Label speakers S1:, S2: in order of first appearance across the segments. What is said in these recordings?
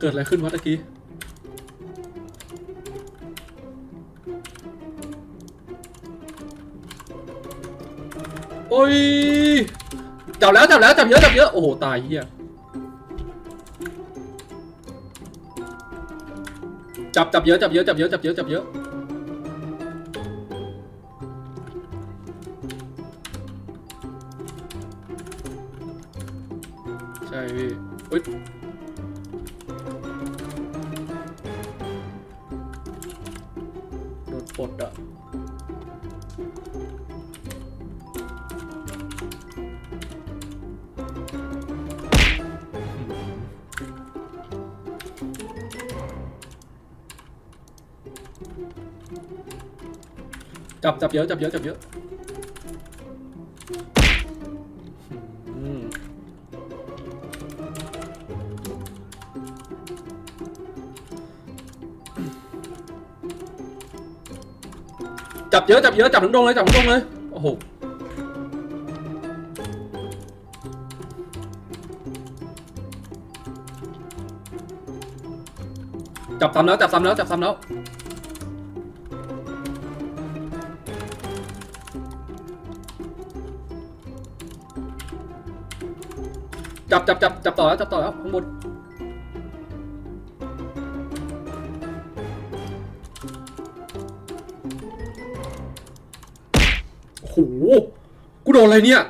S1: เกิดอะไรขึ้นวะตะกี้ โอ้ย จับแล้วจับแล้วจับเยอะจับเยอะ โอ้โห ตายเฮียจับจับเยอะจับเยอะจับเยอะจับเยอะจับเยอะ พี่เฮ้ยโดนปลดอะจับจับเยอะจับเยอะจับเยอะ จับเยอะจับเยอะจับทั้งดงเลยจับทั้งดงเลยโอ้โหจับซ้ำแล้วจับซ้ำแล้วจับซ้ำแล้วจับจับจับจับต่อแล้วจับต่อแล้วข้างบน โหกูโดนอะไรเนี่ย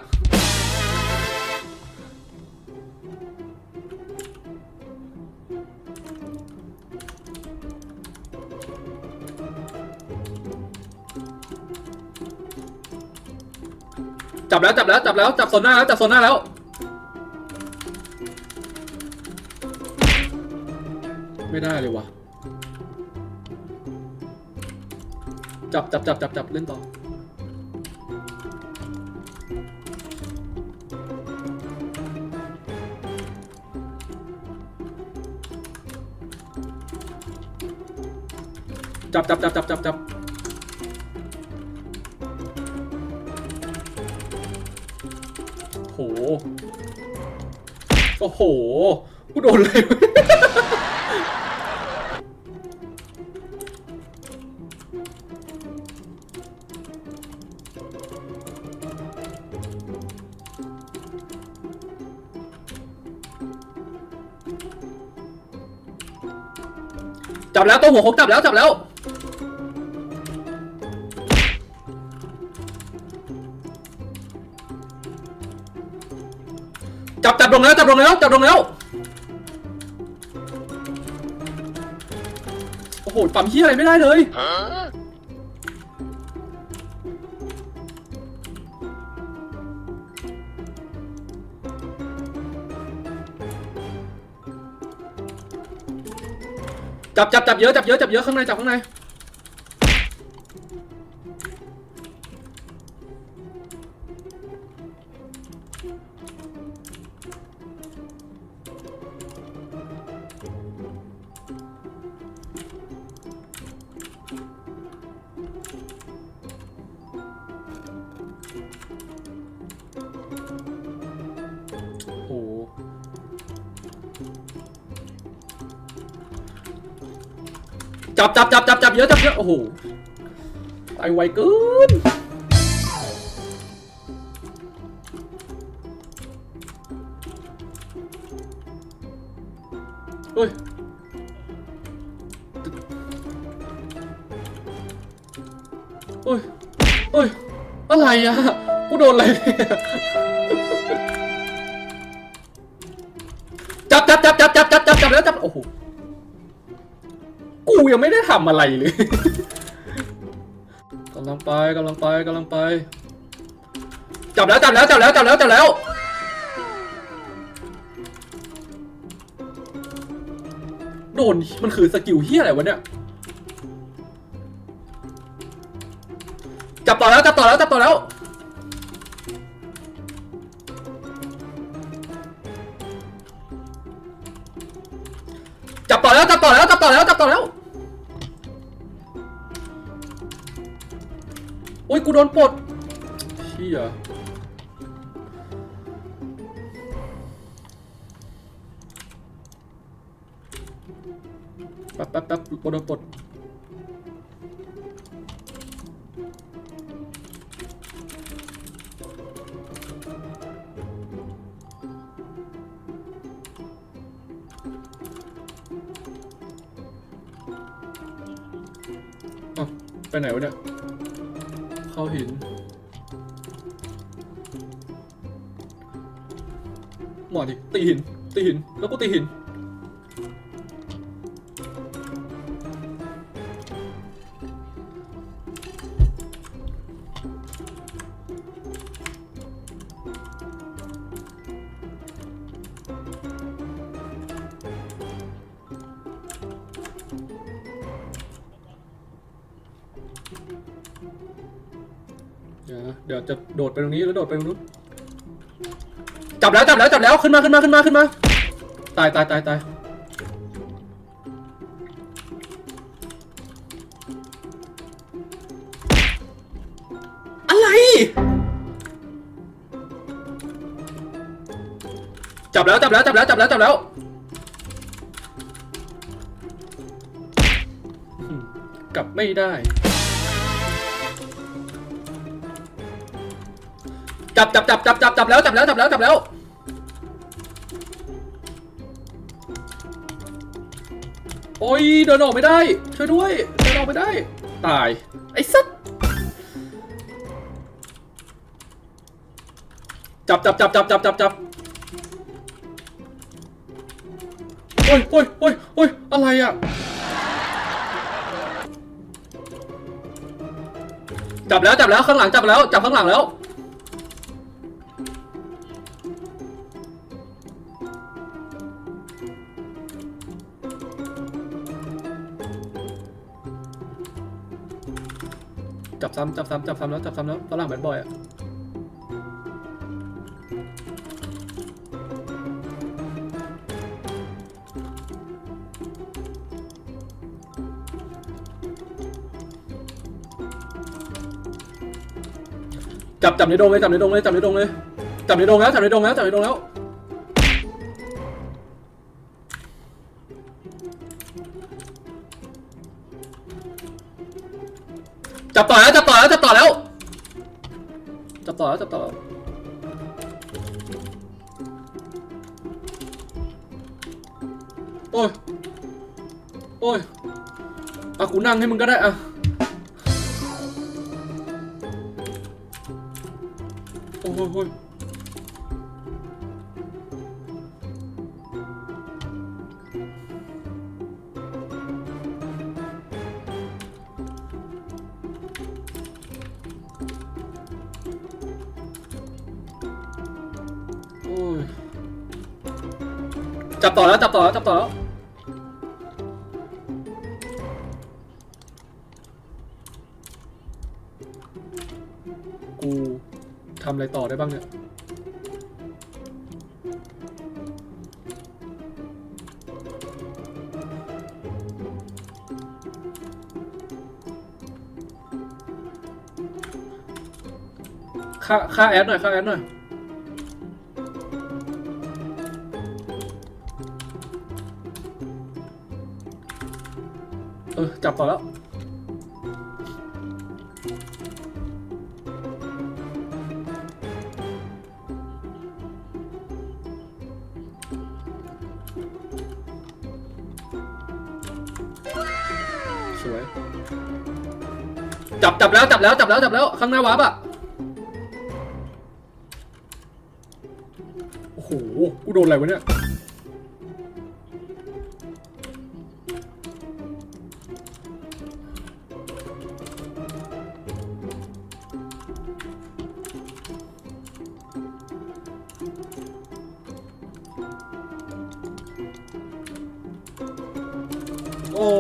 S1: จับแล้วจับแล้วจับแล้วจับโซนหน้าแล้วจับโซนหน้าแล้ว ไม่ได้เลยวะจับจับจับจับจับเล่นต่อ จับจับจับจับจับจับโห โอ้โห กูโดนเลย จับแล้วตัวหัวเขาจับแล้วจับแล้ว จับจับลงแล้วจับลงแล้วจับลงแล้ว โอ้โหปั๊มเฮียอะไรไม่ได้เลยจับจับจับเยอะจับเยอะจับเยอะข้างในจับข้างใน จับจับจับจับจับเยอะจับเยอะโอ้โหตายไวเกินเฮ้ยเฮ้ยเฮ้ยอะไรอะกูโดนอะไรจับจับจับจับจับจับจับจับแล้วจับโอ้โห กูยังไม่ได้ทำอะไรเลยกำลังไปกำลังไปกำลังไป จับแล้วจับแล้วจับแล้วจับแล้วจับแล้ว โดนมันคือสกิลเฮียอะไรวะเนี่ย จับต่อแล้วจับต่อแล้วจับต่อแล้ว แล้วจับต่อแล้วจับต่อแล้วจับต่อแล้วโอ้ยกูโดนปลดเชี่ยแป๊บแป๊บแป๊บปลดปลด ไปไหนวะเนี่ย เข้าหิน หมอดิตีหิน ตีหิน แล้วก็ตีหิน ดี๋ยวนะเดี๋ยวจะโดดไปตรงนี้แล้วโดดไปตรงนู้นจับแล้วจับแล้วจับแล้วขึ้นมาขึ้นมาขึ้นมาขึ้นมา ตายตายตายตายอะไร จับแล้วจับแล้วจับแล้วจับแล้วจับแล้วกลับไม่ได้ จับจับจับจับจับจับแล้วจับแล้วจับแล้วจับแล้ว โอ้ยเดินออกไม่ได้ ช่วยด้วยเดินออกไม่ได้ ตาย ไอ้สัสจับจับจับจับจับจับจับโอ้ยโอ้ยโอ้ยโอ้ยอะไรอะจับแล้วจับแล้วข้างหลังจับแล้วจับข้างหลังแล้ว ซ้ำจับซ้ำจับซ้ำแล้วจับซ้ำแล้วฝรั่งบดบอยอะจับจับในดงเลยจับในดงเลยจับในดงเลยจับในดงแล้วจับในดงแล้วจับในดงแล้ว จับต่อแล้วจับต่อแล้วจับต่อแล้วจับต่อแล้วจับต่อแล้วโอ้ยโอ้ยอะกูนั่งให้มึงก็ได้อะโอ้ยโอ้ย จับต่อแล้วจับต่อแล้วจับต่อแล้วกูทำอะไรต่อได้บ้างเนี่ยค่าค่าแอดหน่อยค่าแอดหน่อย เออจับต่อแล้ว สวย จับจับแล้วจับแล้วจับแล้วจับแล้วข้างหน้าวาร์ปอะโอ้โห กูโดนอะไรวะเนี่ย อ้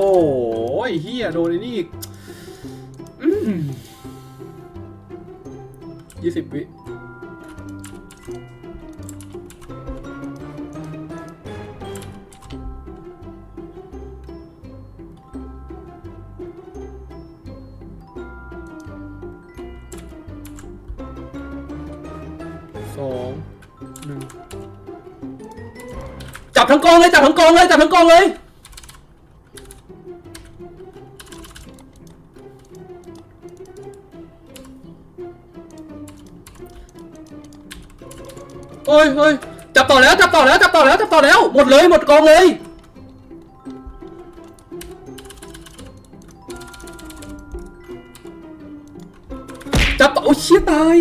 S1: ยเฮียโดนไอ้นี่อีกยี่สิบวิสองหนึ่งจับทั้งกองเลย จับทั้งกองเลย จับทั้งกองเลย โอ้ยเฮ้ยจับต่อแล้วจับต่อแล้วจับต่อแล้วจับต่อแล้วหมดเลยหมดกองเลยจับต่อโอ้ยเชี่ยตาย